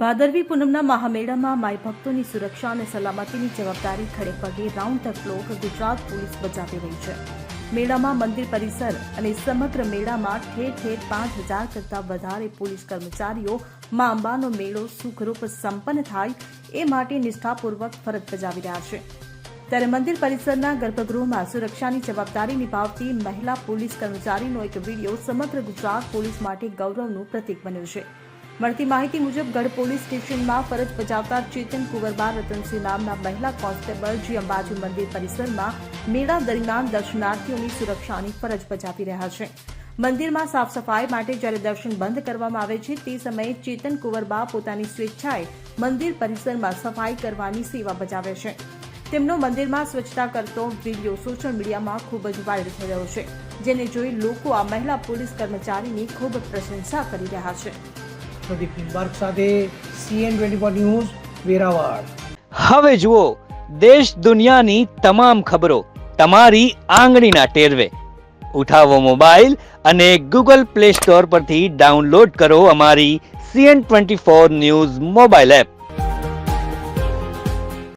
ભાદરવી પૂનમના મહામેળામાં માય ભક્તોની સુરક્ષા અને સલામતીની જવાબદારી ખડે પગે round the clock Gujarat police બજાવી રહી છે. મેળામાં મંદિર પરિસર અને સમગ્ર મેળામાં ઠેર ઠેર પાંચ હજાર કરતાં વધારે પોલીસ કર્મચારીઓ, મા અંબાનો મેળો સુખરૂપ સંપન્ન થાય એ માટે નિષ્ઠાપૂર્વક ફરજ બજાવી રહ્યા છે. ત્યારે મંદિર પરિસરના ગર્ભગૃહમાં સુરક્ષાની જવાબદારી નિભાવતી મહિલા પોલીસ કર્મચારીનો એક વીડિયો સમગ્ર ગુજરાત પોલીસ માટે ગૌરવનું પ્રતીક બન્યું છે. મળતી માહિતી મુજબ, ગઢ પોલીસ સ્ટેશનમાં ફરજ બજાવતા ચેતન કુંવરબા રતનસિંહ નામના મહિલા કોન્સ્ટેબલ જે અંબાજી મંદિર પરિસરમાં મેળા દરમિયાન દર્શનાર્થીઓની સુરક્ષાની ફરજ બજાવી રહ્યા છે. મંદિરમાં સાફ સફાઈ માટે જ્યારે દર્શન બંધ કરવામાં આવે છે, તે સમયે ચેતન કુંવરબા પોતાની સ્વેચ્છાએ મંદિર પરિસરમાં સફાઈ કરવાની સેવા બજાવે છે. તેમનો મંદિરમાં સ્વચ્છતા કરતો વીડિયો સોશિયલ મીડિયામાં ખૂબ જ વાયરલ થઈ રહ્યો છે, જેને જોઈ લોકો આ મહિલા પોલીસ કર્મચારીની ખૂબ પ્રશંસા કરી રહ્યા છે. પ્રદીપ નિંબાર્ક સાથે CN twenty four news, Veraval. હવે જુઓ, દેશ દુનિયાની તમામ ખબરો, તમારી આંગળીના ટેરવે. ઉઠાવો મોબાઈલ અને ગૂગલ પ્લે સ્ટોર પરથી ડાઉનલોડ કરો અમારી CN twenty four news mobile app.